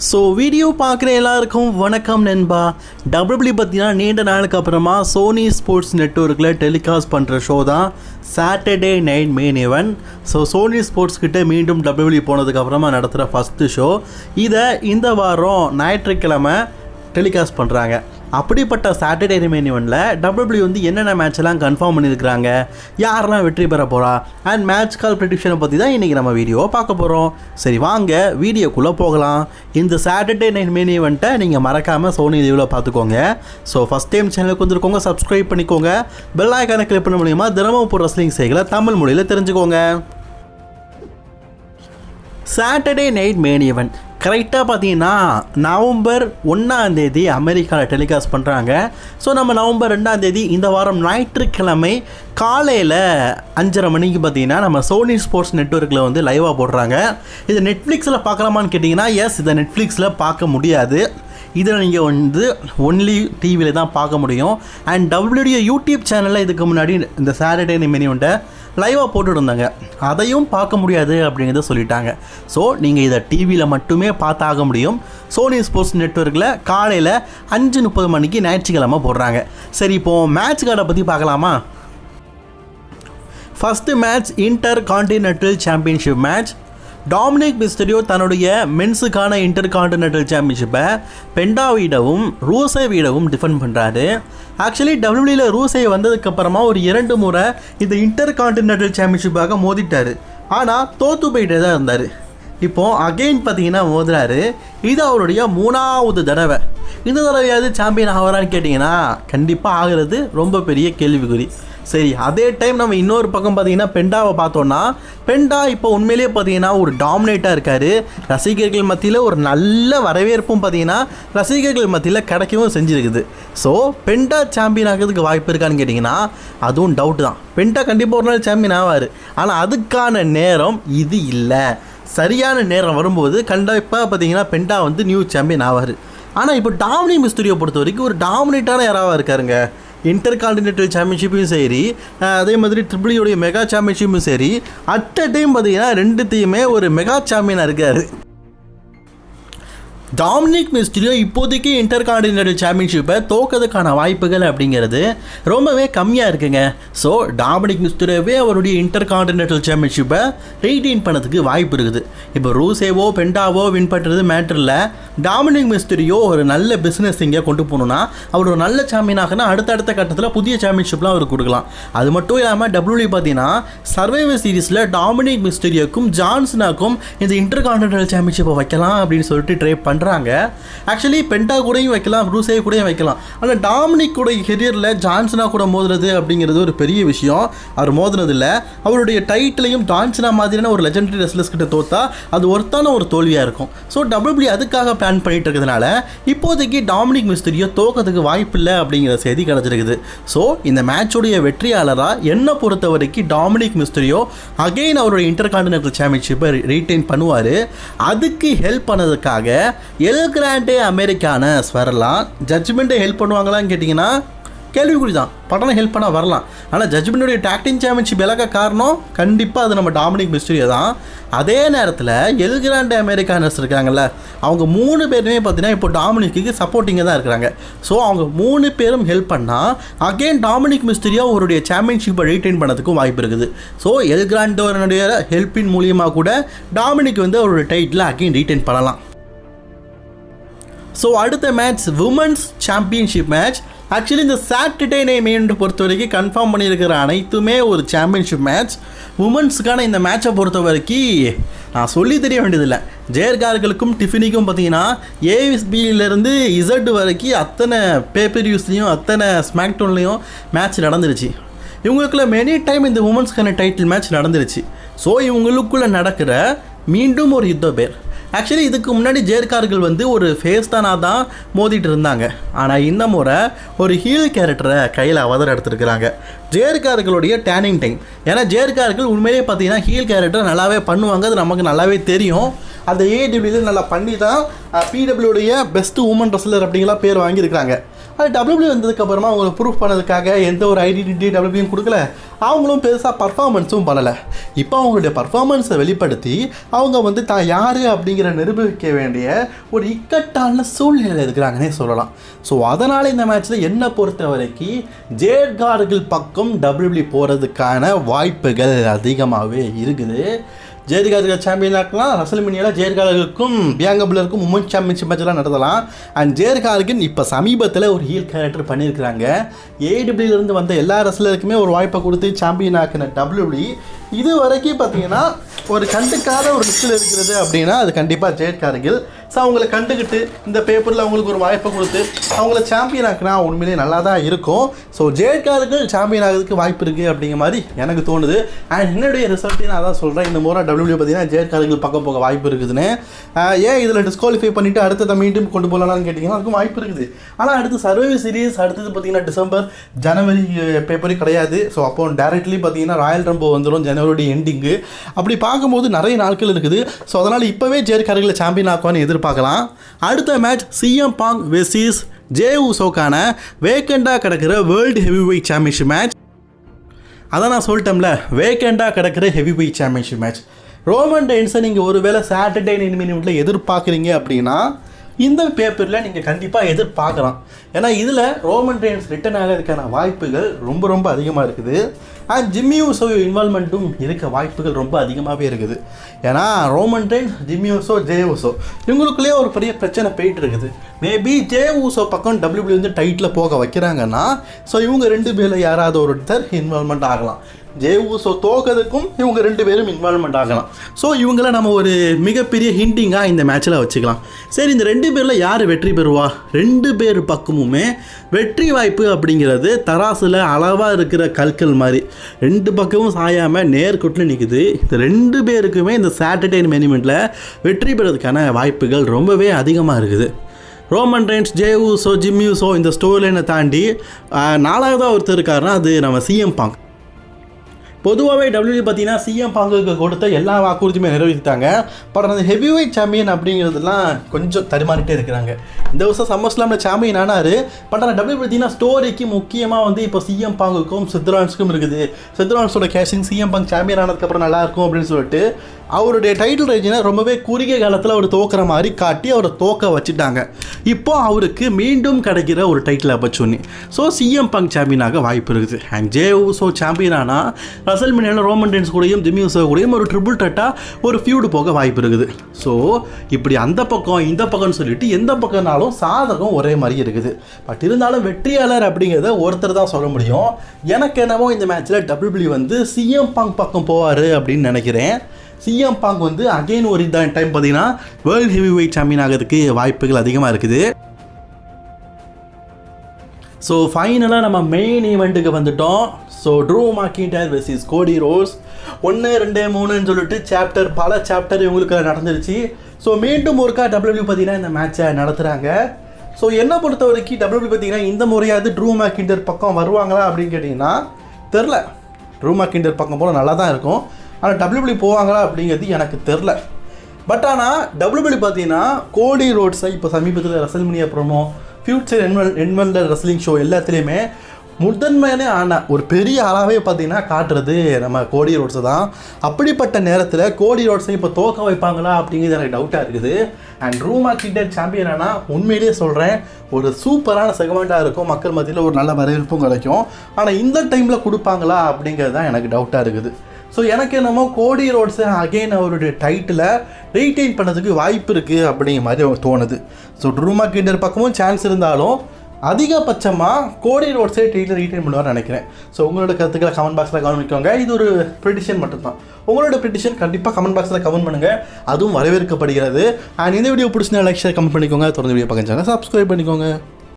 So video பார்க்குற எல்லாருக்கும் வணக்கம் நண்பா. டபிள்யூபிள்யூ பார்த்தீங்கன்னா நீண்ட நாளுக்கு அப்புறமா சோனி ஸ்போர்ட்ஸ் நெட்ஒர்க்கில் டெலிகாஸ்ட் பண்ணுற ஷோ தான் Saturday night main event so Sony Sports கிட்டே மீண்டும் டபிள்யூபிள்யூ போனதுக்கப்புறமா நடத்துகிற ஃபஸ்ட்டு ஷோ இதை இந்த வாரம் ஞாயிற்றுக்கிழமை டெலிகாஸ்ட் பண்ணுறாங்க அப்படிப்பட்ட சாட்டர்டே ரிமைன் ஈவெண்ட்டில் டபிள்யூ வந்து என்னென்ன மேட்ச் எல்லாம் கன்ஃபார்ம் பண்ணியிருக்கிறாங்க? யாரெல்லாம் வெற்றி பெற போகிறா அண்ட் மேட்ச் கால் ப்ரிடிக்ஷனை பற்றி தான் இன்றைக்கி நம்ம வீடியோவை பார்க்க போகிறோம் சரி வாங்க வீடியோக்குள்ளே போகலாம். இந்த சாட்டர்டே நைட் மெயின் ஈவெண்ட்டை நீங்கள் மறக்காமல் சோனி லீவில் பார்த்துக்கோங்க. ஸோ ஃபஸ்ட் டைம் சேனலுக்கு வந்துருக்கோங்க சப்ஸ்கிரைப் பண்ணிக்கோங்க. பெல் ஐக்கானை கிளிக் பண்ண மூலியமா தினமும் போகிற ரெஸ்லிங் செய்களை தமிழ் மொழியில் தெரிஞ்சுக்கோங்க. சாட்டர்டே நைட் மெயின் ஈவெண்ட் கரெக்டாக பார்த்தீங்கன்னா நவம்பர் ஒன்றாம் தேதி அமெரிக்காவில் டெலிகாஸ்ட் பண்ணுறாங்க ஸோ நம்ம நவம்பர் ரெண்டாம் தேதி இந்த வாரம் ஞாயிற்றுக்கிழமை காலையில் அஞ்சரை மணிக்கு பார்த்தீங்கன்னா நம்ம சோனி ஸ்போர்ட்ஸ் நெட்ஒர்க்கில் வந்து லைவாக போடுறாங்க. இது நெட்ஃப்ளிக்ஸில் பார்க்கலாமான்னு கேட்டிங்கன்னா எஸ் இதை நெட்ஃப்ளிக்ஸில் பார்க்க முடியாது. இதில் நீங்கள் வந்து ஒன்லி டிவியில் தான் பார்க்க முடியும். அண்ட் டபிள்யூடிஓ யூடியூப் சேனலில் இதுக்கு முன்னாடி இந்த சாட்டர்டே உண்டை. லைவாக போட்டுருந்தாங்க அதையும் பார்க்க முடியாது அப்படிங்கிறத சொல்லிட்டாங்க. ஸோ நீங்கள் இதை டிவியில் மட்டுமே பார்த்தாக முடியும். சோனி ஸ்போர்ட்ஸ் நெட்ஒர்க்கில் காலையில் அஞ்சு முப்பது மணிக்கு ஞாயிற்றுக்கிழமை போடுறாங்க. சரி இப்போது மேட்ச் கார்டை பற்றி பார்க்கலாமா? First match intercontinental championship match Dominik Mysterio தன்னுடைய மென்ஸுக்கான இன்டர் கான்டினென்டல் சாம்பியன்ஷிப்பை பெண்டாவிடவும் ரூசேவிடவும் டிஃபெண்ட் பண்ணுறாரு ஆக்சுவலி டபிள்யூடியில் ரூசே வந்ததுக்கப்புறமா ஒரு இரண்டு முறை இந்த இன்டர் கான்டினென்டல் சாம்பியன்ஷிப்பாக மோதிட்டார். ஆனால் தோத்து போயிட்டே தான் இருந்தார். இப்போது அகெயின் பார்த்தீங்கன்னா மோதுறாரு. இது அவருடைய மூணாவது தடவை. இந்த தடவையாவது சாம்பியன் ஆகிறான்னு கேட்டிங்கன்னா கண்டிப்பாக ஆகிறது ரொம்ப பெரிய கேள்விக்குறி. சரி அதே டைம் நம்ம இன்னொரு பக்கம் பார்த்தீங்கன்னா பெண்டாவை பார்த்தோன்னா பெண்டா இப்போ உண்மையிலேயே பார்த்தீங்கன்னா ஒரு டாமினேட்டாக இருக்கார். ரசிகர்கள் மத்தியில் ஒரு நல்ல வரவேற்பும் பார்த்தீங்கன்னா ரசிகர்கள் மத்தியில் கிடைக்கவும் செஞ்சுருக்குது. ஸோ பெண்டா சாம்பியன் ஆகிறதுக்கு வாய்ப்பு இருக்கான்னு கேட்டிங்கன்னா அதுவும் டவுட் தான். பெண்டா கண்டிப்பாக ஒரு நாள் சாம்பியன் ஆவார். ஆனால் அதுக்கான நேரம் இது இல்லை. சரியான நேரம் வரும்போது கண்டிப்பாக பார்த்தீங்கன்னா பெண்டா வந்து நியூ சாம்பியன் ஆவார். ஆனால் இப்போ டாமினி மிஸ்துரியை பொறுத்த வரைக்கும் ஒரு டாமினேட்டான யாராவது இருக்காருங்க? இன்டர் கான்டினென்டல் சாம்பியன்ஷிப்பும் சரி அதே மாதிரி ட்ரிபிளியோடைய மெகா சாம்பியன்ஷிப்பும் சரி அட் அ டைம் பார்த்தீங்கன்னா ரெண்டுத்தையுமே ஒரு மெகா சாம்பியனாக இருக்கார். டாமினிக் மிஸ்திரியோ இப்போதைக்கு இன்டர் கான்டினென்டல் சாம்பியன்ஷிப்பை தோக்கிறதுக்கான வாய்ப்புகள் அப்படிங்கிறது ரொம்பவே கம்மியாக இருக்குங்க. ஸோ டாமினிக் மிஸ்டிரியோவே அவருடைய இன்டர் கான்டினென்டல் சாம்பியன்ஷிப்பை ரீட்டைன் பண்ணதுக்கு வாய்ப்பு இருக்குது. இப்போ ரூசேவோ பெண்டாவோ வின் பண்ணுறது மேட்டரில் டாமினிக் மிஸ்திரியோ ஒரு நல்ல பிஸ்னஸ் இங்கே கொண்டு போகணுன்னா அவர் ஒரு நல்ல சாம்பியனாகனா அடுத்தடுத்த கட்டத்தில் புதிய சாம்பியன்ஷிப்லாம் அவர் கொடுக்கலாம். அது மட்டும் இல்லாமல் டபிள்யூடி பார்த்தீங்கன்னா சர்வைவர் சீரிஸில் டாமினிக் மிஸ்டீரியோக்கும் ஜான்சனாக்கும் இந்த இன்டர் கான்டினென்டல் சாம்பியன்ஷிப்பை வைக்கலாம் அப்படின்னு சொல்லிட்டு ட்ரை பண்ணுறாங்க ஆக்சுவலி பென்டா கூடயும் வைக்கலாம் ரூசே கூடயும் வைக்கலாம். ஆனால் டாமினிக் கூட கெரியரில் ஜான்சனா கூட மோதுறது அப்படிங்கிறது ஒரு பெரிய விஷயம். அவர் மோதுனதில்ல. அவருடைய டைட்டிலையும் ஜான்சனா மாதிரியான ஒரு லெஜண்டரி ரெஸ்லர்ஸ் கிட்ட தோத்தா அது ஒருத்தான ஒரு தோல்வியாக இருக்கும். ஸோ டபிள்யூபிள்யூ அதுக்காக பிளான் பண்ணிட்டு இருக்கிறதுனால இப்போதைக்கு டாமினிக் மிஸ்திரியோ தோக்கிறதுக்கு வாய்ப்பில்லை அப்படிங்கிற செய்தி கிடச்சிருக்குது. ஸோ இந்த மேட்சுடைய வெற்றியாளராக என்னை பொறுத்த வரைக்கும் டாமினிக் மிஸ்திரியோ அகெயின் அவருடைய இன்டர் கான்டினென்டல் சாம்பியன்ஷிப்பை ரீட்டைன் பண்ணுவார். அதுக்கு ஹெல்ப் பண்ணதுக்காக எல் கிராண்டே அமெரிக்கான ஸ்வரலாம் ஜட்ஜ்மெண்ட்டை ஹெல்ப் பண்ணுவாங்களான்னு கேட்டிங்கன்னா கேள்விக்குறி தான். படம் ஹெல்ப் பண்ணால் வரலாம். ஆனால் ஜட்ஜ்மெண்ட்டுடைய டாக்டிங் சாம்பியன்ஷிப் விலக காரணம் கண்டிப்பாக அது நம்ம டாமினிக் மிஸ்டரியை தான். அதே நேரத்தில் எல் கிராண்டே அமெரிக்கானர்ஸ் இருக்காங்கல்ல அவங்க மூணு பேருமே பார்த்தீங்கன்னா இப்போ டாமினிக்கு சப்போர்ட்டிங்காக தான் இருக்கிறாங்க. ஸோ அவங்க மூணு பேரும் ஹெல்ப் பண்ணால் அகெயின் டாமினிக் மிஸ்டரியோ அவருடைய சாம்பியன்ஷிப்பை ரீட்டைன் பண்ணதுக்கும் வாய்ப்பு இருக்குது. ஸோ எல் கிராண்டோனுடைய ஹெல்ப்பின் மூலியமாக கூட டாமினிக் வந்து அவருடைய டைட்டில் அகெயின் ரீட்டைன் பண்ணலாம். ஸோ அடுத்த match women's championship match actually இந்த சாட்டர்டே நேம் பொறுத்த வரைக்கும் கன்ஃபார்ம் பண்ணியிருக்கிற அனைத்துமே ஒரு சாம்பியன்ஷிப் மேட்ச் உமன்ஸுக்கான இந்த மேட்சை பொறுத்த வரைக்கும் நான் சொல்லி தெரிய வேண்டியதில்லை. ஜெயர்கார்களுக்கும் டிஃபினிக்கும் பார்த்தீங்கன்னா ஏஎஸ்பியிலேருந்து இசட் வரைக்கும் அத்தனை பேப்பர் யூஸ்லேயும் அத்தனை ஸ்மாக்டோன்லேயும் மேட்ச் நடந்துருச்சு. இவங்களுக்குள்ள மெனி டைம் இந்த உமன்ஸ்க்கான டைட்டில் மேட்ச் நடந்துருச்சு. ஸோ இவங்களுக்குள்ளே நடக்கிற மீண்டும் ஒரு யுத்த பேர் ஆக்சுவலி இதுக்கு முன்னாடி ஜேர்கார்கள் வந்து ஒரு ஃபேஸ்தானாக தான் மோதிட்டு இருந்தாங்க. ஆனால் இந்த முறை ஒரு ஹீல் கேரக்டரை கையில் அவதர் எடுத்துருக்குறாங்க. ஜேர்கார்களுடைய டேனிங் டைம் ஏன்னா ஜேர்கார்கள் உண்மையிலேயே பார்த்தீங்கன்னா ஹீல் கேரக்டர் நல்லாவே பண்ணுவாங்க. அது நமக்கு நல்லாவே தெரியும். அந்த ஏடபிள்யூ நல்லா பண்ணி தான் பிடபிள்யூடைய பெஸ்ட் உமன் ரெஸ்லர் அப்படிங்கலாம் பேர் வாங்கியிருக்காங்க அது டபிள்யூபிள்யூ வந்ததுக்கப்புறமா அவங்களை ப்ரூஃப் பண்ணதுக்காக எந்த ஒரு ஐடென்டிட்டி டபிள்யூபியும் கொடுக்கல. அவங்களும் பெருசாக பர்ஃபார்மன்ஸும் பண்ணலை. இப்போ அவங்களுடைய பர்ஃபார்மன்ஸை வெளிப்படுத்தி அவங்க வந்து தான் யார் அப்படிங்கிற நிரூபிக்க வேண்டிய ஒரு இக்கட்டான சூழ்நிலையில் இருக்கிறாங்கன்னே சொல்லலாம். ஸோ அதனால் இந்த மேட்ச்சில் என்னை பொறுத்த வரைக்கும் ஜேட்கார்கள் பக்கம் டபிள்யூபிள்யூ போகிறதுக்கான வாய்ப்புகள் அதிகமாகவே இருக்குது. ஜெயதிகார்கள் சாம்பியன் ஆக்கலாம். ரசல்மினியாவில் ஜெயர்காலருக்கும் பியாங்கபிளருக்கும் உமன் சாம்பியன்ஷிப் மேட்ச்லாம் நடத்தலாம். அண்ட் ஜெயர்கார்கின் இப்போ சமீபத்தில் ஒரு ஹீல் கேரக்டர் பண்ணியிருக்கிறாங்க. ஏடபிள்யூலேருந்து வந்த எல்லா ரசலருக்குமே ஒரு வாய்ப்பை கொடுத்து சாம்பியன் ஆக்கின டபிள்யூபி இது வரைக்கும் பார்த்தீங்கன்னா ஒரு கண்டுக்காத ஒரு லிஸ்ட்டில் இருக்கிறது அப்படின்னா அது கண்டிப்பாக ஜெயர்கார்கில் ஸோ அவங்கள கண்டுக்கிட்டு இந்த பேப்பரில் அவங்களுக்கு ஒரு வாய்ப்பை கொடுத்து அவங்கள சாம்பியன் ஆக்கினா உண்மையிலேயே நல்லா தான் இருக்கும் ஸோ ஜெயர்கார்கள் சாம்பியன் ஆகிறதுக்கு வாய்ப்பு இருக்குது அப்படிங்கிற மாதிரி எனக்கு தோணுது. அண்ட் என்னுடைய ரிசல்ட்டை நான் தான் சொல்கிறேன் இந்த முறை டபிள்யூ பார்த்தீங்கன்னா ஜெயர்கார்கள் பக்கம் போக வாய்ப்பு இருக்குதுன்னு. ஏன் இதில் டிஸ்குவாலிஃபை பண்ணிவிட்டு அடுத்ததை மீண்டும் கொண்டு போகலாம்னு கேட்டிங்கன்னா அதுக்கும் வாய்ப்பு இருக்குது. ஆனால் அடுத்து சர்வே சீரிஸ் அடுத்தது பார்த்தீங்கன்னா டிசம்பர் ஜனவரி பேப்பரே கிடையாது. ஸோ அப்போ டேரக்ட்லி பார்த்தீங்கன்னா ராயல் ரம்போ வந்துடும் ஜனவரி எண்டிங்கு அப்படி பார்க்கும்போது நிறைய நாட்கள் இருக்குது. ஸோ அதனால் இப்போவே ஜெயர்கார்களை சாம்பியன் ஆக்குவான்னு எதிர்பார்க்கலாம். அடுத்த match CM punk versus Jey உசோக்கான வேக்கண்டாக கிடக்கிற world heavy weight championship match அதான் நான் சொல்லிட்டேன்ல வேக்கண்டாக கிடக்கிற heavy weight championship match Roman டெயின்ஸை நீங்கள் ஒருவேளை சாட்டர்டே நைன் மினிட்ல எதிர்பார்க்குறீங்க அப்படின்னா இந்த பேப்பரில் நீங்கள் கண்டிப்பாக எதிர்பார்க்கலாம். ஏன்னா இதில் ரோமன் ரெயின்ஸ் ரிட்டன் ஆகிறதுக்கான வாய்ப்புகள் ரொம்ப ரொம்ப அதிகமாக இருக்குது. அண்ட் ஜிம்மி ஊசோ இன்வால்மெண்ட்டும் இருக்க வாய்ப்புகள் ரொம்ப அதிகமாகவே இருக்குது. ஏன்னா Roman Reigns Jimmy Uso Jey Uso இவங்களுக்குள்ளேயே ஒரு பெரிய பிரச்சனை போயிட்டு இருக்குது. மேபி ஜே ஊசோ பக்கம் டபிள்யூபிள்யூ வந்து டைட்டில் போக வைக்கிறாங்கன்னா ஸோ இவங்க ரெண்டு பேரில் யாராவது ஒருத்தர் இன்வால்மெண்ட் ஆகலாம். ஜே ஊசோ தோக்கிறதுக்கும் இவங்க ரெண்டு பேரும் இன்வால்மெண்ட் ஆகலாம். ஸோ இவங்கள நம்ம ஒரு மிகப்பெரிய ஹிண்டிங்காக இந்த மேட்ச்சில் வச்சுக்கலாம். சரி இந்த ரெண்டு பேரில் யார் வெற்றி பெறுவா? ரெண்டு பேர் பக்கமுமே வெற்றி வாய்ப்பு அப்படிங்கிறது தராசில் அளவாக இருக்கிற கற்கள் மாதிரி. ரெண்டு பக்கமும் சாயாமல் நேர்கொட்டில் நிற்குது இந்த ரெண்டு பேருக்குமே இந்த சாட்டர்டே மேனிமெண்ட்டில் வெற்றி பெறதுக்கான வாய்ப்புகள் ரொம்பவே அதிகமாக இருக்குது. Roman Reigns Jey Uso Jimmy இந்த ஸ்டோரி லைனை தாண்டி நாலாவதாக ஒருத்தர் இருக்காருன்னா அது நம்ம சிஎம் பாங் பொதுவாகவே டபிள்யூ பார்த்தீங்கன்னா சிஎம் பாங்குக்கு கொடுத்த எல்லா வாக்குறுதியுமே நிறைவேற்றிட்டாங்க. பட் அந்த ஹெவி வெயிட் சாம்பியன் அப்படிங்கிறதுலாம் கொஞ்சம் தருமாறிட்டே இருக்கிறாங்க. இந்த வருஷம் சம்மர் ஸ்லாமில் சாம்பியன் ஆனார். பட் ஆனால் டபிள்யூ பார்த்தீங்கன்னா ஸ்டோரிக்கு முக்கியமாக வந்து இப்போ சிஎம் பாங்குக்கும் சித்ரான்ஸுக்கும் இருக்குது. சித்ரான்ஸோட கேஷிங் சிஎம் பாங் சாம்பியன் ஆனதுக்கப்புறம் நல்லா இருக்கும் அப்படின்னு சொல்லிட்டு அவருடைய டைட்டில் ரேஞ்சினை ரொம்பவே குறுகிய காலத்தில் அவர் தோக்குற மாதிரி காட்டி அவரை தோக்க வச்சுட்டாங்க. இப்போ அவருக்கு மீண்டும் கிடைக்கிற ஒரு title opportunity so CM Punk சாம்பியனாக வாய்ப்பு இருக்குது. அண்ட் ஜே ஊசோ சாம்பியன் ஆனால் ரசல் மினியில் ரோமன் டென்ஸ் கூடயும் ஜிம்மி ஊசோ கூடயும் ஒரு ட்ரிபிள் டட்டாக ஒரு ஃபியூடு போக வாய்ப்பு இருக்குது. ஸோ இப்படி அந்த பக்கம் இந்த பக்கம்னு சொல்லிட்டு எந்த பக்கம்னாலும் சாதகம் ஒரே மாதிரி இருக்குது. பட் இருந்தாலும் வெற்றியாளர் அப்படிங்கிறத ஒருத்தர் தான் சொல்ல முடியும். எனக்கு என்னவோ இந்த மேட்ச்சில் டபிள்யூபிள்யூ வந்து சிஎம் பங்க் பக்கம் போவார் அப்படின்னு நினைக்கிறேன். சிஎம் பாங் வந்து அகைன் ஒரு இதான் டைம் பார்த்தீங்கன்னா வேர்ல்டு ஹெவி வெயிட் சாம்பியன் ஆகிறதுக்கு வாய்ப்புகள் அதிகமாக இருக்குது. ஸோ ஃபைனலாக நம்ம மெயின் ஈவெண்ட்டுக்கு வந்துட்டோம். So Drew McIntyre versus Cody Rhodes ஒன்று ரெண்டு மூணுன்னு சொல்லிட்டு சாப்டர் பல சாப்டர் இவங்களுக்கு நடந்துருச்சு. ஸோ மீண்டும் ஒருக்கா டபிள்யூ பார்த்தீங்கன்னா இந்த மேட்ச்சை நடத்துகிறாங்க ஸோ என்னை பொறுத்த வரைக்கும் டபிள்யூ பார்த்தீங்கன்னா இந்த முறையாவது ட்ரூ மாக்கிண்டர் பக்கம் வருவாங்களா அப்படின்னு கேட்டிங்கன்னா தெரில ட்ரூ மாக்கிண்டர் பக்கம் போல் நல்லா தான் இருக்கும். ஆனால் டபிள்யூபிள்யூ போவாங்களா அப்படிங்கிறது எனக்கு தெரில பட் ஆனால் டபிள்யூபிள்யூ பார்த்தீங்கன்னா கோடி ரோட்ஸை இப்போ சமீபத்தில் ரசல்மினியா ப்ரோமோ ஃபியூச்சர் என்வெல் என்வெல்டர் ரசலிங் ஷோ எல்லாத்துலேயுமே முதன்மையானே ஆன ஒரு பெரிய ஆளாகவே பார்த்தீங்கன்னா காட்டுறது நம்ம கோடி ரோட்ஸை தான். அப்படிப்பட்ட நேரத்தில் கோடி ரோட்ஸை இப்போ தோக்க வைப்பாங்களா அப்படிங்கிறது எனக்கு டவுட்டாக இருக்குது. அண்ட் ரூமா கிண்டர் சாம்பியன் ஆனால் உண்மையிலேயே சொல்கிறேன் ஒரு சூப்பரான செகமெண்ட்டாக இருக்கும். மக்கள் மத்தியில் ஒரு நல்ல வரவேற்பும் கிடைக்கும். ஆனால் இந்த டைமில் கொடுப்பாங்களா அப்படிங்கிறது தான் எனக்கு டவுட்டாக இருக்குது. ஸோ எனக்கு என்னமோ கோடி ரோட்ஸை அகைன் அவருடைய டைட்டில் ரீட்டைன் பண்ணதுக்கு வாய்ப்பு இருக்குது அப்படிங்கிற மாதிரி தோணுது. ஸோ ட்ரூமா கிண்டர் பக்கமும் சான்ஸ் இருந்தாலும் அதிகபட்சமாக கோடி ரோட்ஸே டைட்டில் ரீட்டைன் பண்ணுவார்னு நினைக்கிறேன். ஸோ உங்களோட கருத்துக்களை கமெண்ட் பாக்ஸில் கவனிக்கோங்க இது ஒரு ப்ரிடிஷன் மட்டும்தான். உங்களோட ப்ரிடிஷன் கண்டிப்பாக கமெண்ட் பாக்ஸில் கமெண்ட் பண்ணுங்கள் அதுவும் வரவேற்கப்படுகிறது. அண்ட் இந்த வீடியோ பிடிச்சிருந்தா லைக் ஷேர் கமெண்ட் பண்ணிக்கோங்க. தொடர்ந்து வீடியோ பார்க்க சப்ஸ்கிரைப் பண்ணிக்கோங்க.